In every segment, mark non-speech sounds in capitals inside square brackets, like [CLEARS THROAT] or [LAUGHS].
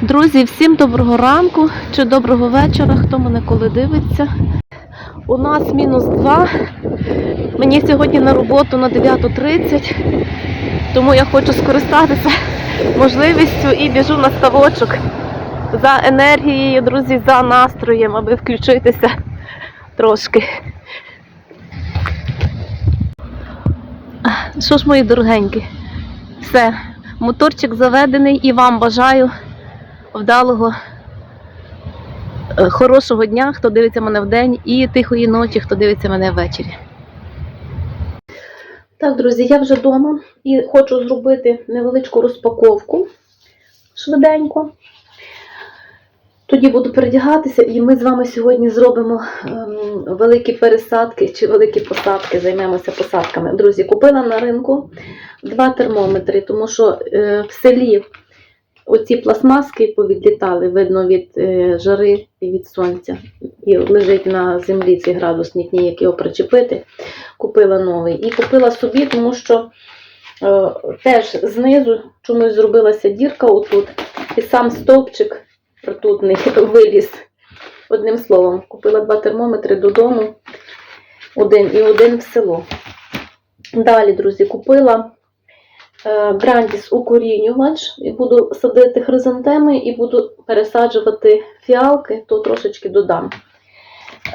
Друзі, всім доброго ранку чи доброго вечора, хто мене коли дивиться. У нас мінус 2. Мені сьогодні на роботу на 9.30, тому я хочу скористатися можливістю і біжу на ставочок за енергією, друзі, за настроєм, аби включитися трошки. Що ж, мої дорогенькі, все, моторчик заведений і вам бажаю вдалого, е, хорошого дня, хто дивиться мене вдень, і тихої ночі, хто дивиться мене ввечері. Так, друзі, я вже вдома і хочу зробити невеличку розпаковку швиденько. Тоді буду передягатися, і ми з вами сьогодні зробимо ем, великі пересадки чи великі посадки, займемося посадками. Друзі, купила на ринку два термометри, тому що е, в селі оці пластмаски повідлітали, видно від е, жари і від сонця. І лежить на землі цей градусник, ніяк його причепити. Купила новий. І купила собі, тому що е, теж знизу чомусь зробилася дірка отут, і сам стовпчик ртутний [LAUGHS] виліз. Одним словом, купила два термометри додому, один і один в село. Далі, друзі, купила Грандіс укорінювач і буду садити хризантеми і буду пересаджувати фіалки, то трошечки додам,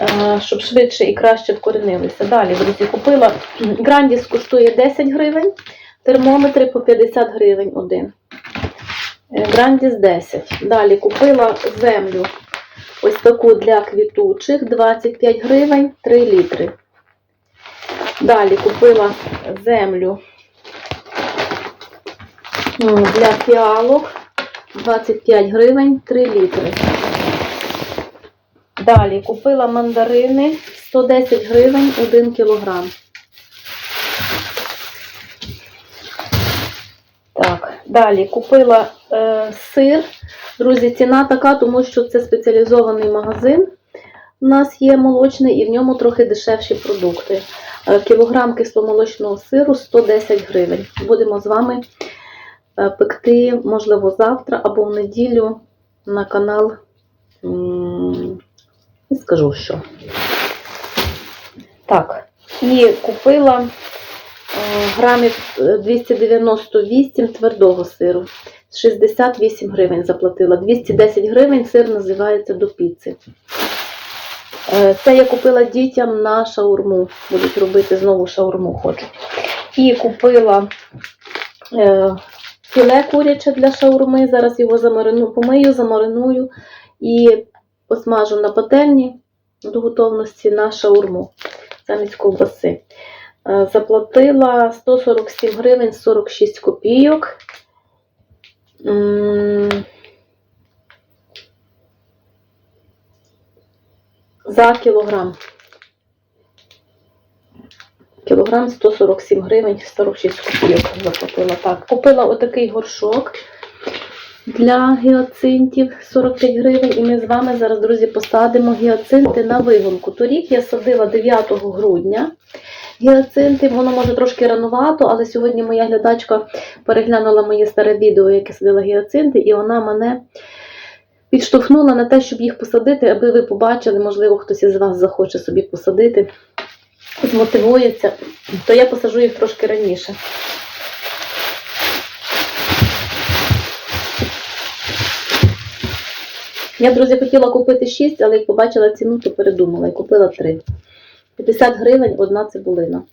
е, щоб швидше і краще вкоренилися. Далі, друзі, купила [CLEARS THROAT] Грандіс коштує 10 гривень, термометри по 50 гривень один. Е, Грандіс 10. Далі купила землю ось таку для квітучих 25 гривень 3 літри. Далі купила землю для фіалок 25 гривень 3 літри. Далі купила мандарини 110 гривень 1 кілограм. Так, далі купила е, сир. Друзі, ціна така, тому що це спеціалізований магазин. У нас є молочний і в ньому трохи дешевші продукти. Е, Кілограм кисломолочного сиру 110 гривень. Будемо з вами пекти, можливо, завтра або в неділю на канал. Не скажу що. Так, і купила е, грамів е, 298 твердого сиру. 68 гривень заплатила. 210 гривень сир називається до піци. Е, Це я купила дітям на шаурму. Будуть робити знову шаурму хочуть. І купила е, філе куряче для шаурми. Зараз його замарину, помию, замариную і посмажу на пательні до готовності на шаурму замість ковбаси. Е, Заплатила 147 гривень 46 копійок. За кілограм. Кілограм 147 гривень 46 копійок заплатила. Так, купила отакий горшок для гіацинтів 45 гривень. І ми з вами зараз, друзі, посадимо гіацинти на вигонку. Торік я садила 9 грудня. Гіацинти, воно може трошки ранувато, але сьогодні моя глядачка переглянула моє старе відео, яке садила гіацинти, і вона мене підштовхнула на те, щоб їх посадити, аби ви побачили, можливо, хтось із вас захоче собі посадити, змотивується, то я посажу їх трошки раніше. Я, друзі, хотіла купити 6, але як побачила ціну, то передумала і купила 3. 50 гривень одна цибулина.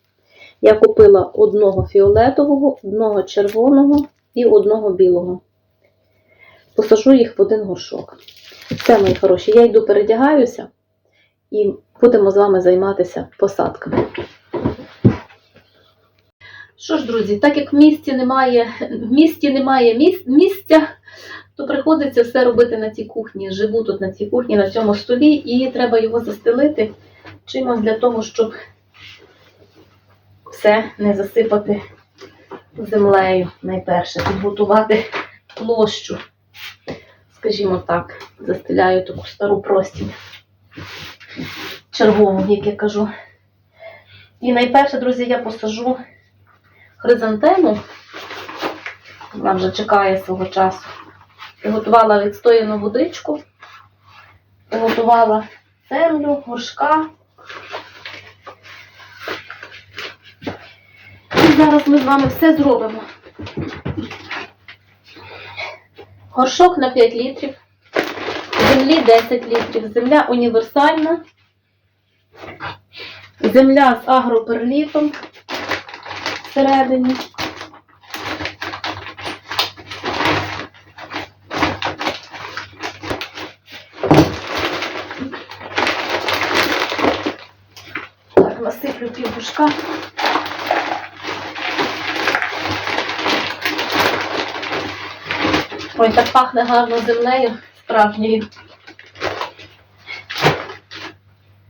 Я купила одного фіолетового, одного червоного і одного білого. Посажу їх в один горшок. Все, мої хороші, я йду передягаюся і будемо з вами займатися посадками. Що ж, друзі, так як в місті немає, в місті немає міс- місця, то приходиться все робити на цій кухні. Живу тут на цій кухні, на цьому столі, і треба його застелити чимось для того, щоб все не засипати землею найперше, підготувати площу. Скажімо так, застеляю таку стару простінь. Чергову, як я кажу. І найперше, друзі, я посажу хризантему. Вона вже чекає свого часу. Приготувала відстояну водичку, приготувала землю, горшка. І зараз ми з вами все зробимо. Горшок на 5 літрів, землі 10 літрів. Земля універсальна. Земля з агроперлітом всередині. Так, насиплю півбушка. Ой, так пахне гарно землею справжньою.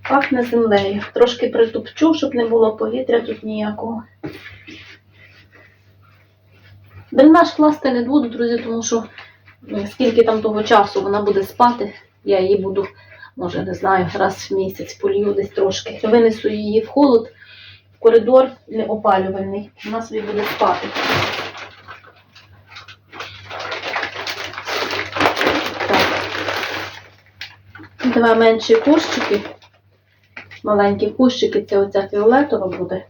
Пахне землею. Трошки притупчу, щоб не було повітря тут ніякого. Дренаж класти не буду, друзі, тому що ну, скільки там того часу вона буде спати, я її буду, може, не знаю, раз в місяць полью десь трошки. Винесу її в холод, в коридор для опалювальний. Вона собі буде спати. Так. Два менші кущики. Маленькі кущики, це оця фіолетова буде.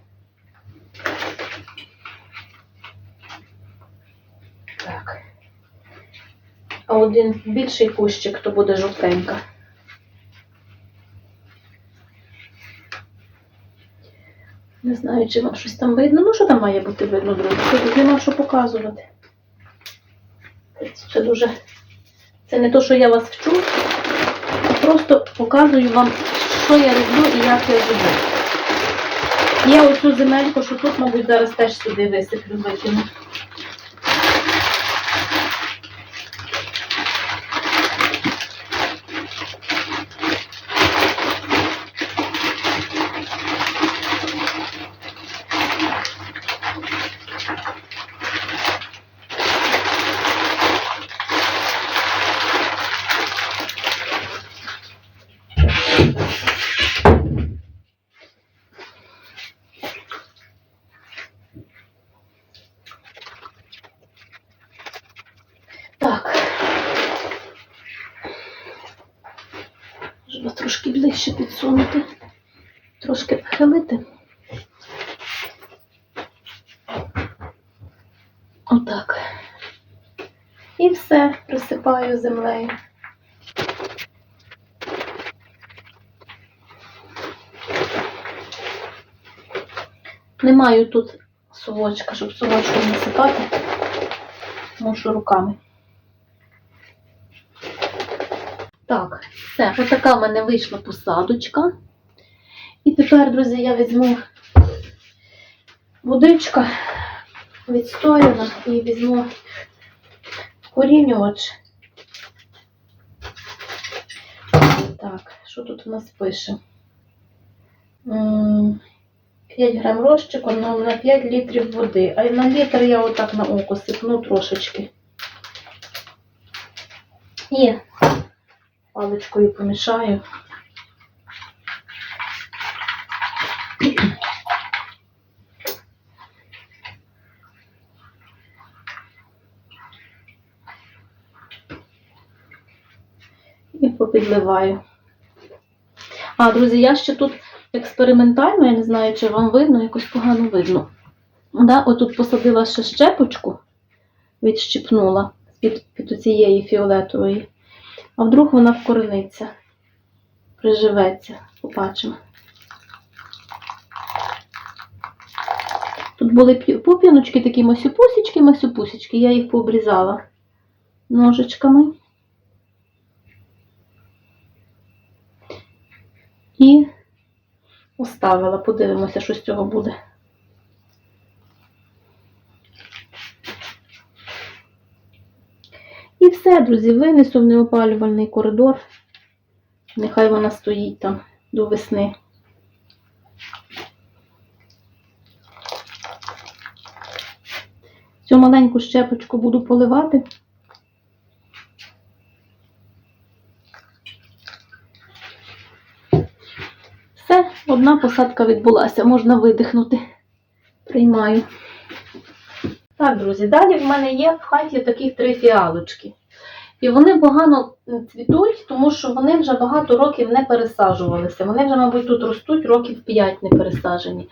Так. А один більший кущик, то буде жовтенька. Не знаю, чи вам щось там видно. Ну, що там має бути видно, друзі? Тут нема що показувати. Це дуже. Це не то, що я вас вчу, а просто показую вам, що я роблю і як я живу. Я оцю земельку, що тут, мабуть, зараз теж сюди висиплю, викину. Так. Треба трошки ближче підсунути, трошки похилити. Отак. І все присипаю землею. Не маю тут совочка, щоб совочку насипати. Мушу руками. Так, все, ось така в мене вийшла посадочка. І тепер, друзі, я візьму водичка відстояна і візьму корінювач. Так, що тут у нас пише? 5 грам розчику ну, на 5 літрів води. А на літр я отак на око сипну трошечки. І паличкою помішаю. І попідливаю. А, друзі, я ще тут експериментально, я не знаю, чи вам видно, якось погано видно. Да, отут посадила ще щепочку, відщипнула під, під цієї фіолетової. А вдруг вона вкорениться, приживеться, побачимо. Тут були пуп'яночки, такі масюпусічки, масюпусічки, я їх пообрізала ножичками. І оставила, подивимося, що з цього буде. Друзі, винесу в неопалювальний коридор. Нехай вона стоїть там до весни. Цю маленьку щепочку буду поливати. Все, одна посадка відбулася, можна видихнути. Приймаю. Так, друзі, далі в мене є в хаті таких три фіалочки. І вони погано цвітуть, тому що вони вже багато років не пересаджувалися. Вони вже, мабуть, тут ростуть років 5 не пересаджені.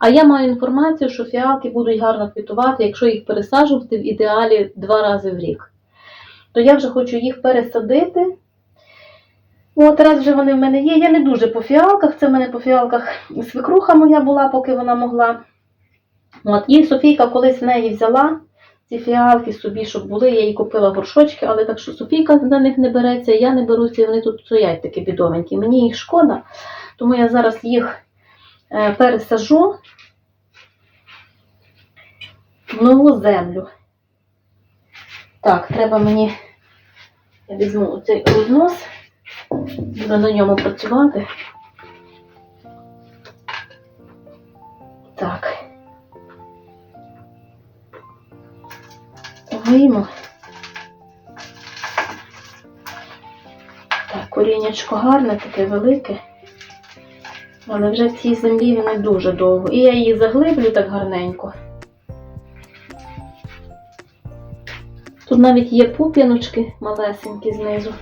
А я маю інформацію, що фіалки будуть гарно квітувати, якщо їх пересаджувати в ідеалі два рази в рік. То я вже хочу їх пересадити. От раз вже вони в мене є. Я не дуже по фіалках. Це в мене по фіалках свекруха моя була, поки вона могла. От, і Софійка колись в неї взяла ці фіалки собі, щоб були, я їй купила горшочки, але так що Софійка за них не береться, я не беруся, вони тут стоять такі бідовенькі. Мені їх шкода, тому я зараз їх е, пересажу в нову землю. Так, треба мені, я візьму цей рознос, буду на ньому працювати. Вийму. Так, коріннячко гарне, таке велике. Але вже в цій землі він дуже довго. І я її заглиблю так гарненько. Тут навіть є пуп'яночки малесенькі знизу.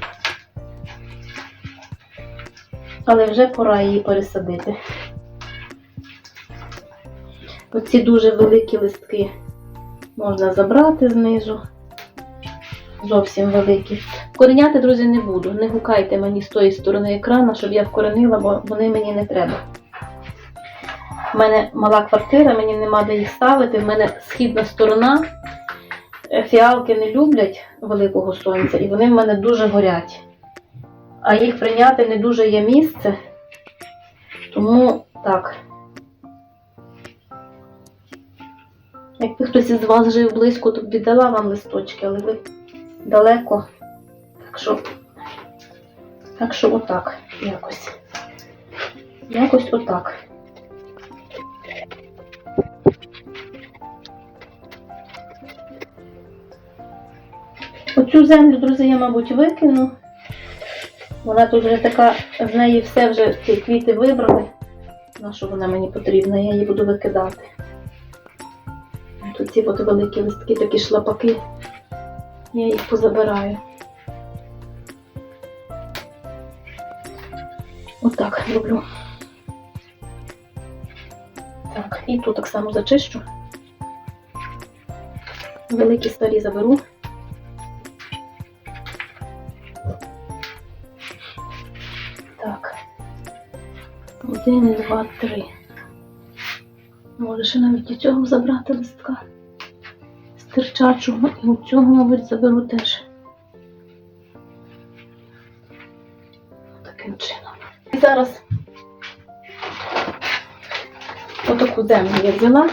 Але вже пора її пересадити. Оці дуже великі листки можна забрати знизу. Зовсім великі. Кореняти, друзі, не буду. Не гукайте мені з тої сторони екрану, щоб я вкоренила, бо вони мені не треба. У мене мала квартира, мені нема де їх ставити. В мене східна сторона. Е, Фіалки не люблять великого сонця, і вони в мене дуже горять. А їх прийняти не дуже є місце. Тому так. Якби хтось із вас жив близько, то б віддала вам листочки, але ви далеко. Так що, так що отак якось. Якось отак. Оцю землю, друзі, я, мабуть, викину. Вона тут вже така, з неї все вже ці квіти вибрали. На що вона мені потрібна, я її буду викидати. Тут ці от великі листки, такі шлапаки. Я їх позабираю. Отак роблю. Так, і тут так само зачищу. Великі старі заберу. Так. Один, два, три. Може ще навіть і цього забрати листка. Стирчачого і у цього, мабуть, заберу теж. Таким чином. І зараз отаку землю я взяла.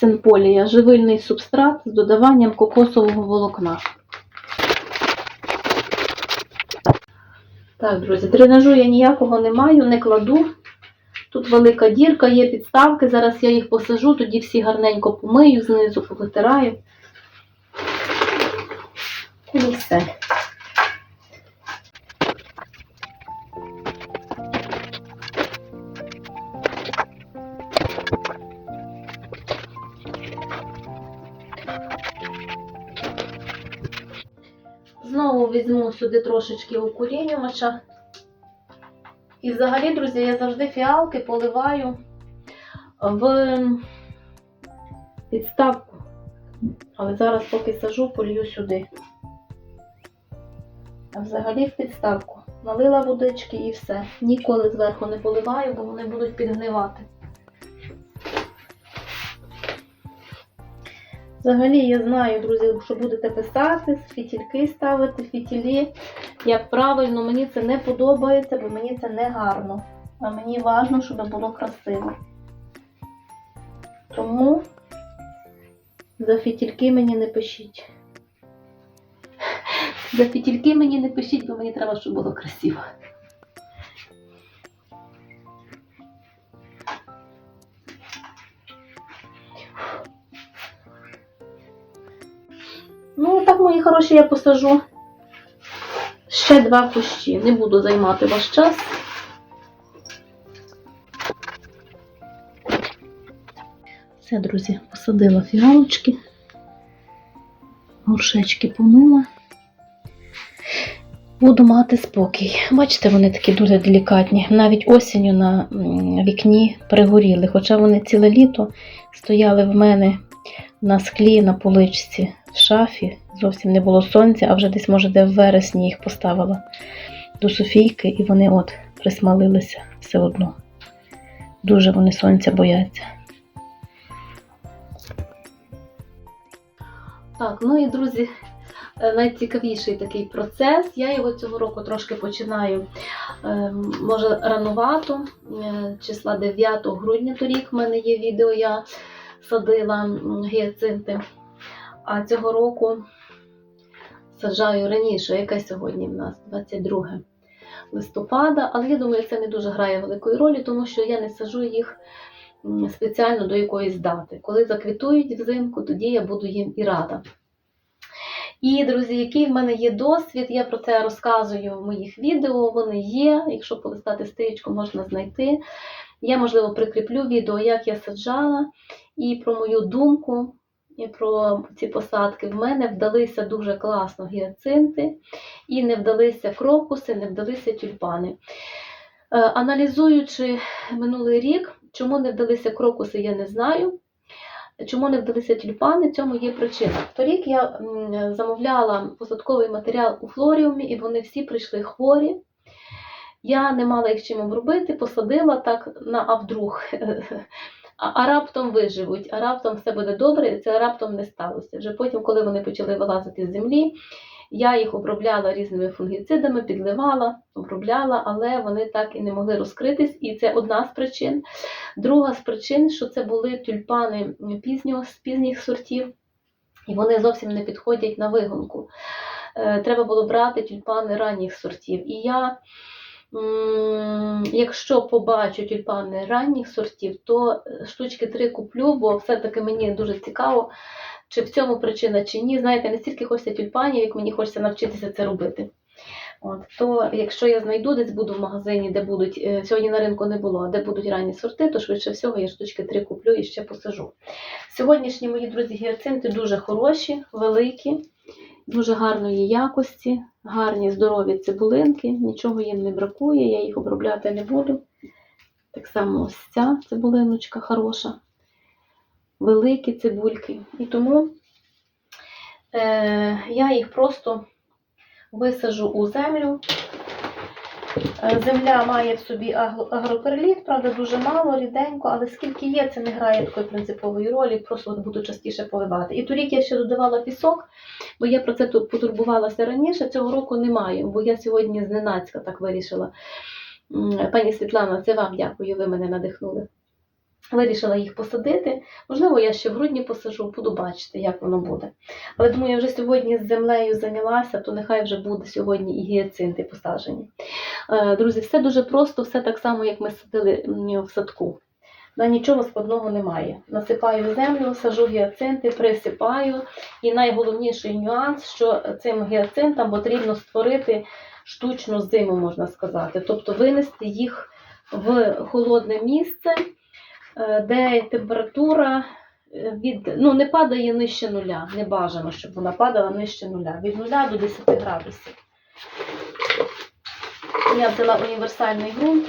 Синполія, живильний субстрат з додаванням кокосового волокна. Так, друзі, дренажу я ніякого не маю, не кладу. Тут велика дірка, є підставки. Зараз я їх посажу, тоді всі гарненько помию знизу, повитираю. І все. Знову візьму сюди трошечки укорінювача. І взагалі, друзі, я завжди фіалки поливаю в підставку. Але зараз, поки сажу, полью сюди. А взагалі в підставку. Налила водички і все. Ніколи зверху не поливаю, бо вони будуть підгнивати. Взагалі, я знаю, друзі, що будете писати, фітільки ставити, фітілі. Як правильно, мені це не подобається, бо мені це не гарно. А мені важливо, щоб було красиво. Тому за фітільки мені не пишіть. [LAUGHS] За фітільки мені не пишіть, бо мені треба, щоб було красиво. Ну, так, мої хороші, я посажу ще два кущі. Не буду займати ваш час. Все, друзі, посадила фіалочки, горшечки помила. буду мати спокій. Бачите, вони такі дуже делікатні. Навіть осінню на вікні пригоріли, хоча вони ціле літо стояли в мене на склі, на поличці в шафі. Зовсім не було сонця, а вже десь, може, де в вересні їх поставила до Софійки, і вони от присмалилися все одно. Дуже вони сонця бояться. Так, ну і друзі, е, найцікавіший такий процес. Я його цього року трошки починаю, е, може, ранувато, е, числа 9 грудня торік в мене є відео, я садила гіацинти. А цього року саджаю раніше, яке сьогодні в нас 22 листопада, але я думаю, це не дуже грає великої ролі, тому що я не саджу їх спеціально до якоїсь дати. Коли заквітують взимку, тоді я буду їм і рада. І, друзі, який в мене є досвід, я про це розказую в моїх відео, вони є. Якщо полистати стрічку, можна знайти. Я, можливо, прикріплю відео, як я саджала, і про мою думку, і про ці посадки. В мене вдалися дуже класно гіацинти, і не вдалися крокуси, не вдалися тюльпани. Е, Аналізуючи минулий рік, чому не вдалися крокуси, я не знаю. Чому не вдалися тюльпани, цьому є причина. Торік я замовляла посадковий матеріал у флоріумі, і вони всі прийшли хворі. Я не мала їх чим обробити, посадила так на а вдруг. А, раптом виживуть, а раптом все буде добре, і це раптом не сталося. Вже потім, коли вони почали вилазити з землі, я їх обробляла різними фунгіцидами, підливала, обробляла, але вони так і не могли розкритись. І це одна з причин. Друга з причин, що це були тюльпани пізнього, з пізніх сортів, і вони зовсім не підходять на вигонку. Е, Треба було брати тюльпани ранніх сортів. І я, якщо побачу тюльпани ранніх сортів, то штучки три куплю, бо все-таки мені дуже цікаво, чи в цьому причина, чи ні. Знаєте, не стільки хочеться тюльпанів, як мені хочеться навчитися це робити. От, то якщо я знайду десь буду в магазині, де будуть, е, сьогодні на ринку не було, де будуть ранні сорти, то швидше всього я штучки три куплю і ще посажу. Сьогоднішні мої друзі гіацинти дуже хороші, великі, дуже гарної якості, гарні, здорові цибулинки, нічого їм не бракує, я їх обробляти не буду. Так само ось ця цибулиночка хороша, великі цибульки. І тому е, я їх просто висажу у землю. Е, Земля має в собі агро- агроперліт, правда, дуже мало, ріденько, але скільки є, це не грає такої принципової ролі, просто буду частіше поливати. І торік я ще додавала пісок, бо я про це потурбувалася раніше, цього року немає, бо я сьогодні зненацька так вирішила. Пані Світлана, це вам дякую, ви мене надихнули. Вирішила їх посадити. Можливо, я ще в грудні посажу, буду бачити, як воно буде. Але думаю, я вже сьогодні з землею зайнялася, то нехай вже буде сьогодні і гіацинти посаджені. Е, Друзі, все дуже просто, все так само, як ми садили в садку. Да, нічого складного немає. Насипаю землю, сажу гіацинти, присипаю. І найголовніший нюанс, що цим гіацинтам потрібно створити штучну зиму, можна сказати. Тобто винести їх в холодне місце, де температура е, від, ну, не падає нижче нуля. Не бажано, щоб вона падала нижче нуля. Від нуля до 10 градусів. Я взяла універсальний ґрунт.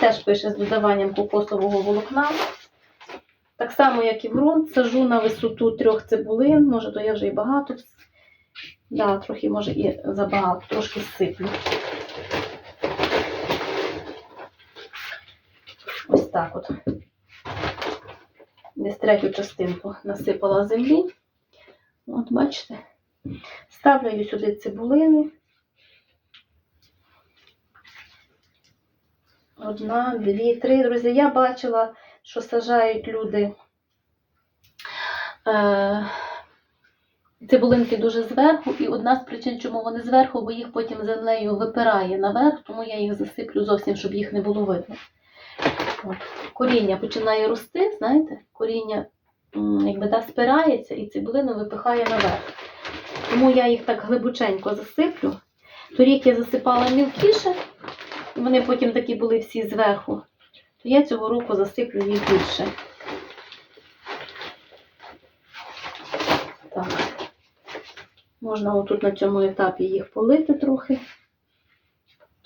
Теж пише з додаванням кокосового волокна. Так само, як і ґрунт, сажу на висоту трьох цибулин. Може, то я вже і багато. Да, трохи, може, і забагато, трошки сиплю. Ось так от. Десь третю частинку насипала землі. От, бачите? Ставлю сюди цибулини. Одна, дві, три. Друзі, я бачила, що сажають люди е, цибулинки дуже зверху, і одна з причин, чому вони зверху, бо їх потім землею випирає наверх, тому я їх засиплю зовсім, щоб їх не було видно. От. Коріння починає рости, знаєте, коріння якби да, спирається і цибулину випихає наверх. Тому я їх так глибоченько засиплю. Торік я засипала мілкіше, вони потім такі були всі зверху. То я цього року засиплю їх більше. Так. Можна отут на цьому етапі їх полити трохи.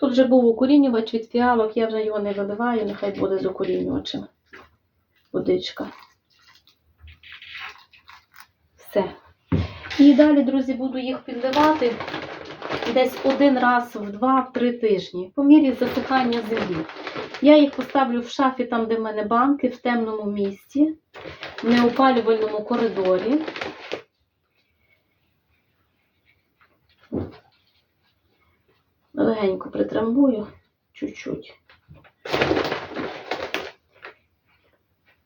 Тут вже був укорінювач від фіалок, я вже його не виливаю, нехай буде з укорінювачем. Водичка. Все. І далі, друзі, буду їх підливати десь один раз в 2-3 тижні, по мірі засихання землі. Я їх поставлю в шафі, там, де в мене банки, в темному місці, в неопалювальному коридорі. Легенько притрамбую, чуть-чуть.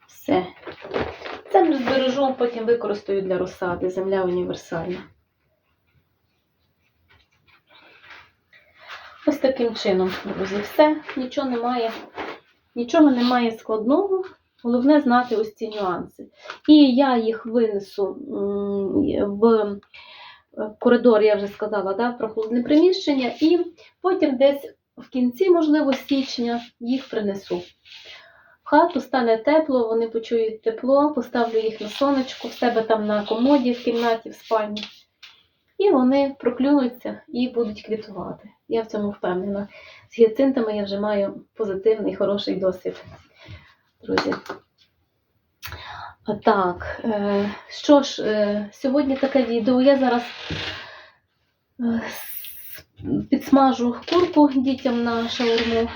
Все. Вже збережу, потім використаю для розсади. Земля універсальна. Ось таким чином, друзі, все, нічого немає, нічого немає складного. Головне знати ось ці нюанси. І я їх винесу в коридор, я вже сказала, да, прохолодне приміщення, і потім десь в кінці, можливо, січня їх принесу. В хату стане тепло, вони почують тепло, поставлю їх на сонечко, в себе там на комоді, в кімнаті, в спальні. І вони проклюнуться і будуть квітувати. Я в цьому впевнена. З гіацинтами я вже маю позитивний, хороший досвід. Друзі. Так, е, що ж, е, сьогодні таке відео. Я зараз е, підсмажу курку дітям на шаурму.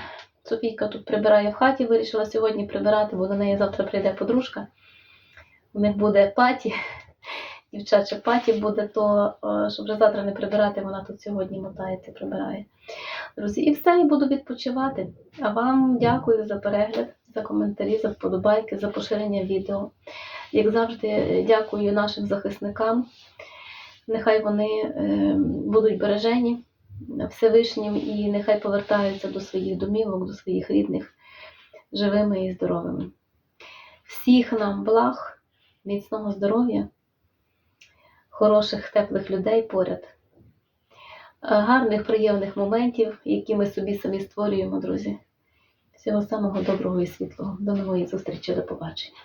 Софійка тут прибирає в хаті, вирішила сьогодні прибирати, бо до неї завтра прийде подружка. У них буде паті, [LAUGHS] дівчаче паті буде, то щоб вже завтра не прибирати, вона тут сьогодні мотається, прибирає. Друзі, і все, і буду відпочивати. А вам дякую за перегляд, за коментарі, за вподобайки, за поширення відео. Як завжди, дякую нашим захисникам. Нехай вони е, будуть бережені Всевишнім і нехай повертаються до своїх домівок, до своїх рідних, живими і здоровими. Всіх нам благ, міцного здоров'я, хороших, теплих людей поряд, гарних, приємних моментів, які ми собі самі створюємо, друзі. Всього самого доброго і світлого. До нової зустрічі, до побачення.